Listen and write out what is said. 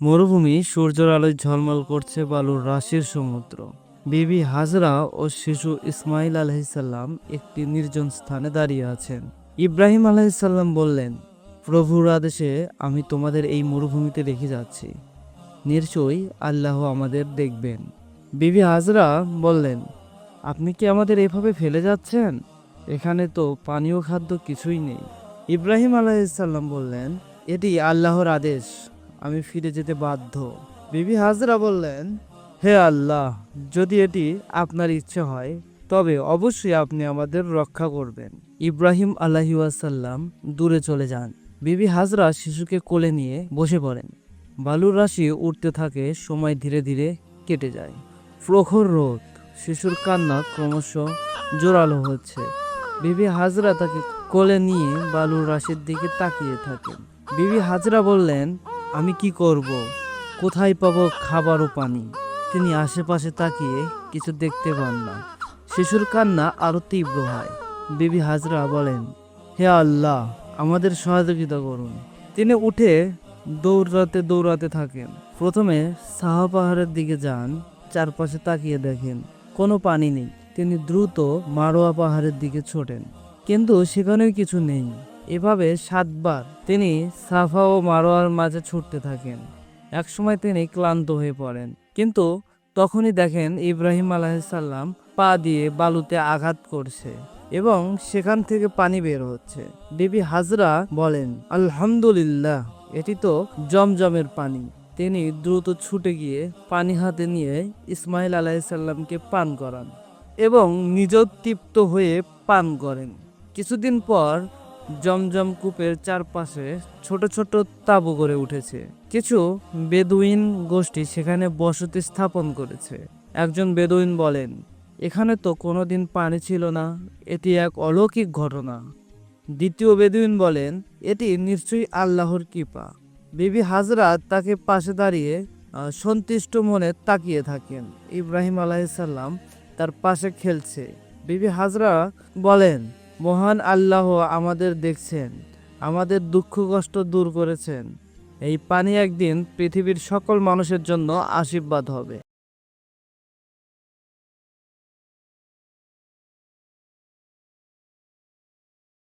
মরুভূমি সূর্যের আলোয় ঝলমল করছে বালুর রাশির সমুদ্র। বিবি হাজরা ও শিশু ইসমাইল আলহিসাল্লাম একটি নির্জন স্থানে দাঁড়িয়ে আছেন। ইব্রাহিম আলহিসাল্লাম বললেন, প্রভুর আদেশে আমি তোমাদের এই মরুভূমিতে রেখে যাচ্ছি। নিশ্চয়ই আল্লাহ আমাদের দেখবেন। বিবি হাজরা বললেন, আপনি কি আমাদের এভাবে ফেলে যাচ্ছেন? এখানে তো পানীয় খাদ্য কিছুই নেই। ইব্রাহিম আলাইসাল্লাম বললেন, এটি আল্লাহর আদেশ। আমি ফিরে যেতে বাধ্য। বিবি হাজরা বললেন, হে আল্লাহ, যদি এটি আপনার ইচ্ছে হয়, তবে অবশ্যই আপনি আমাদের রক্ষা করবেন। ইব্রাহিম আলাহিউসাল্লাম দূরে চলে যান। বিবি হাজরা শিশুকে কোলে নিয়ে বসে পড়েন। বালুর রাশি উঠতে থাকে, সময় ধীরে ধীরে কেটে যায়। প্রখর রোদ, শিশুর কান্না ক্রমশ জোরালো হচ্ছে। বিবি হাজরা তাকে কোলে নিয়ে বালুর রাশির দিকে তাকিয়ে থাকেন। বিবি হাজরা বললেন আমি কি করব? কোথায় পাবো খাবার ও পানি? তিনি আশেপাশে তাকিয়ে কিছু দেখতে পান না। শিশুর কান্না আরও তীব্র হয়। বিবি হাজরা বলেন, হে আল্লাহ, আমাদের সহযোগিতা করুন। তিনি উঠে দৌড়াতে দৌড়াতে থাকেন। প্রথমে সাহা পাহাড়ের দিকে যান, চারপাশে তাকিয়ে দেখেন, কোনো পানি নেই। তিনি দ্রুত মারোয়া পাহাড়ের দিকে ছোটেন। কিন্তু সেখানেও কিছু নেই। এভাবে সাতবার তিনি সাফা ও মারোয়ার মাঝে ছুটতে থাকেন। একসময় তিনি ক্লান্ত হয়ে পড়েন। কিন্তু তখনই দেখেন ইব্রাহিম আলাহিসাল্লাম পা দিয়ে বালুতে আঘাত করছে এবং সেখান থেকে পানি বের হচ্ছে। বিবি হাজরা বলেন, আলহামদুলিল্লাহ, এটি তো জমজমের পানি। তিনি দ্রুত ছুটে গিয়ে পানি হাতে নিয়ে ইসমাইল আলাহিসাল্লামকে পান করান এবং নিজেও তৃপ্ত হয়ে পান করেন। কিছুদিন পর জমজম কূপের চারপাশে ছোট ছোট তাঁবু গড়ে উঠেছে। কিছু বেদুইন গোষ্ঠী সেখানে বসতি স্থাপন করেছে। একজন বেদুইন বলেন, এখানে তো কোনোদিন পানি ছিল না, এটি এক অলৌকিক ঘটনা। দ্বিতীয় বেদুইন বলেন, এটি নিশ্চয়ই আল্লাহর কৃপা। বিবি হাজরা তাকে পাশে দাঁড়িয়ে সন্তুষ্ট মনে তাকিয়ে থাকেন। ইব্রাহিম আলাইসাল্লাম তার পাশে খেলছে। বিবি হাজরা বলেন মহান আল্লাহ আমাদের দেখছেন, আমাদের দুঃখ কষ্ট দূর করেছেন। এই পানি একদিন পৃথিবীর সকল মানুষের জন্য আশীর্বাদ হবে।